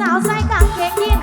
Giáo 见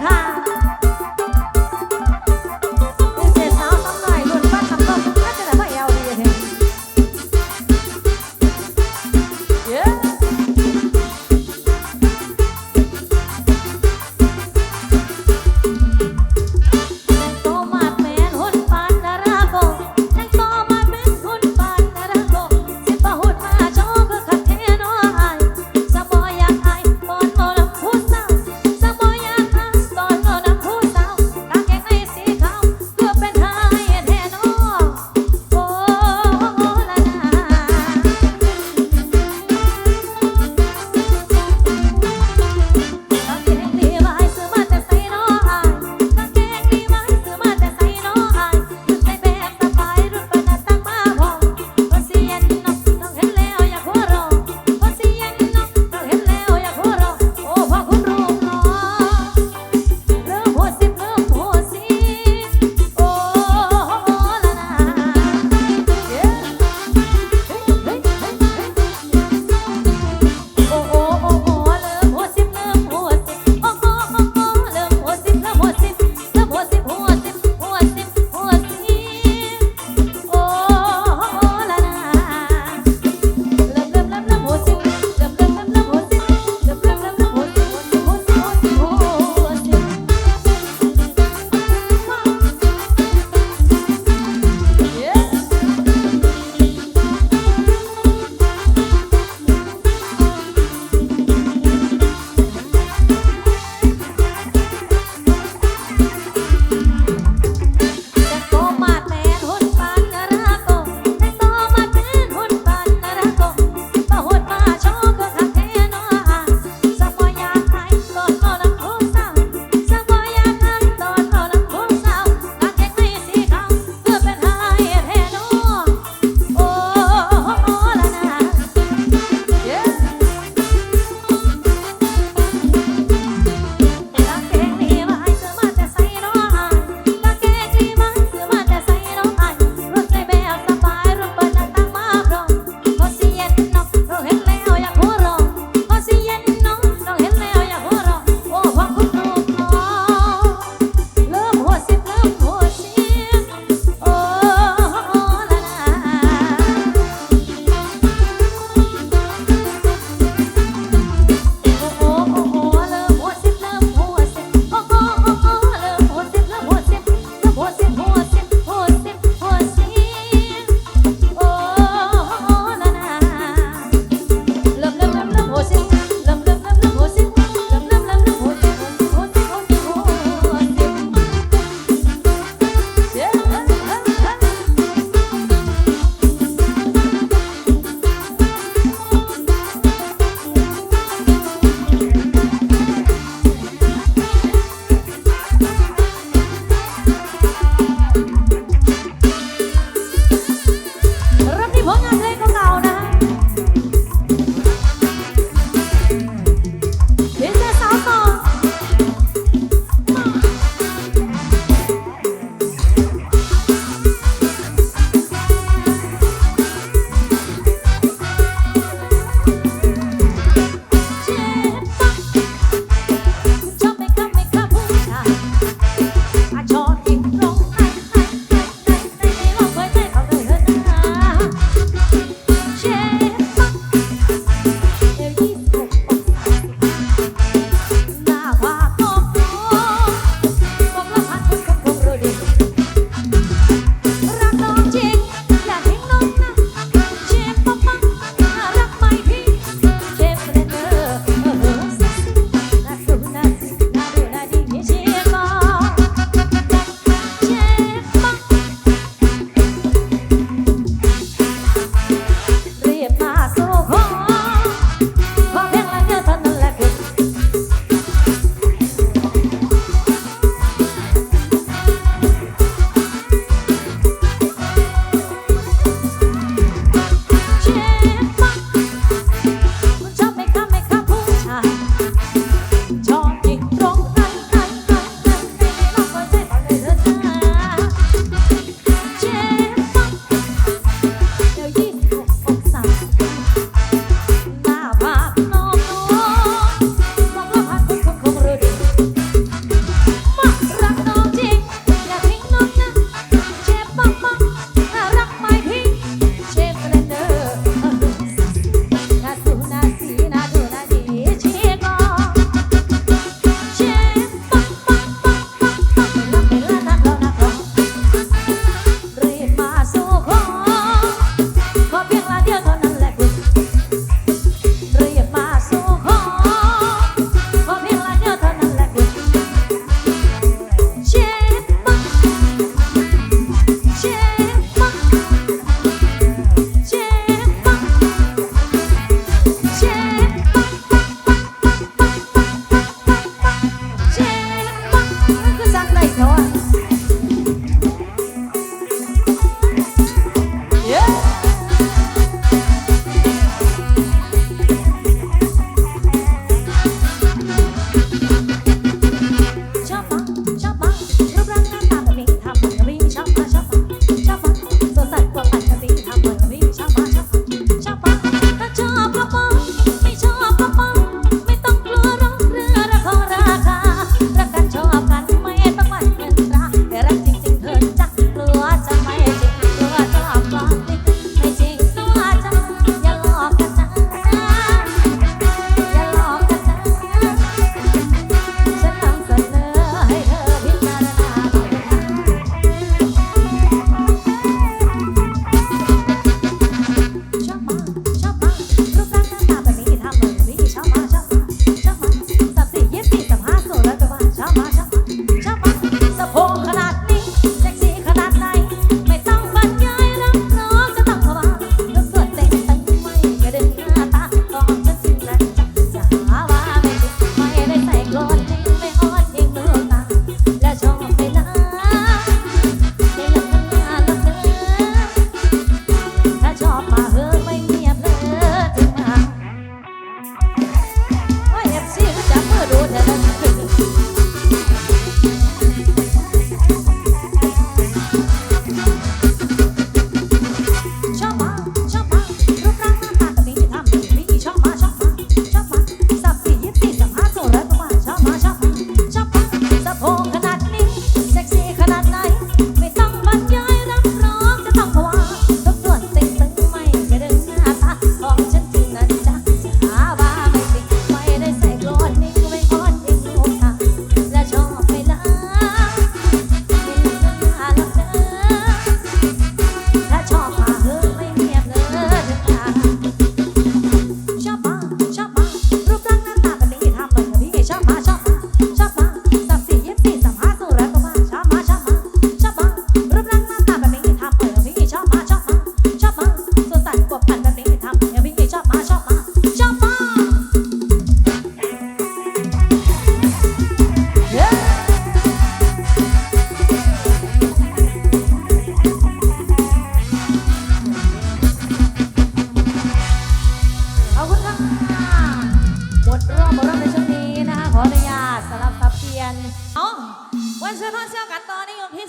top of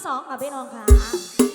สองค่ะพี่น้องค่ะ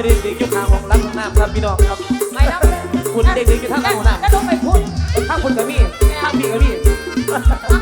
ไม่ได้เด็กยุคหางของรักน้ำครับพี่น้องครับ ไปน้ำคุณเด็กๆอยู่ทางหลังน้ำแล้วถ้าคุณกับมี่ถ้าพี่กับมี่ อ่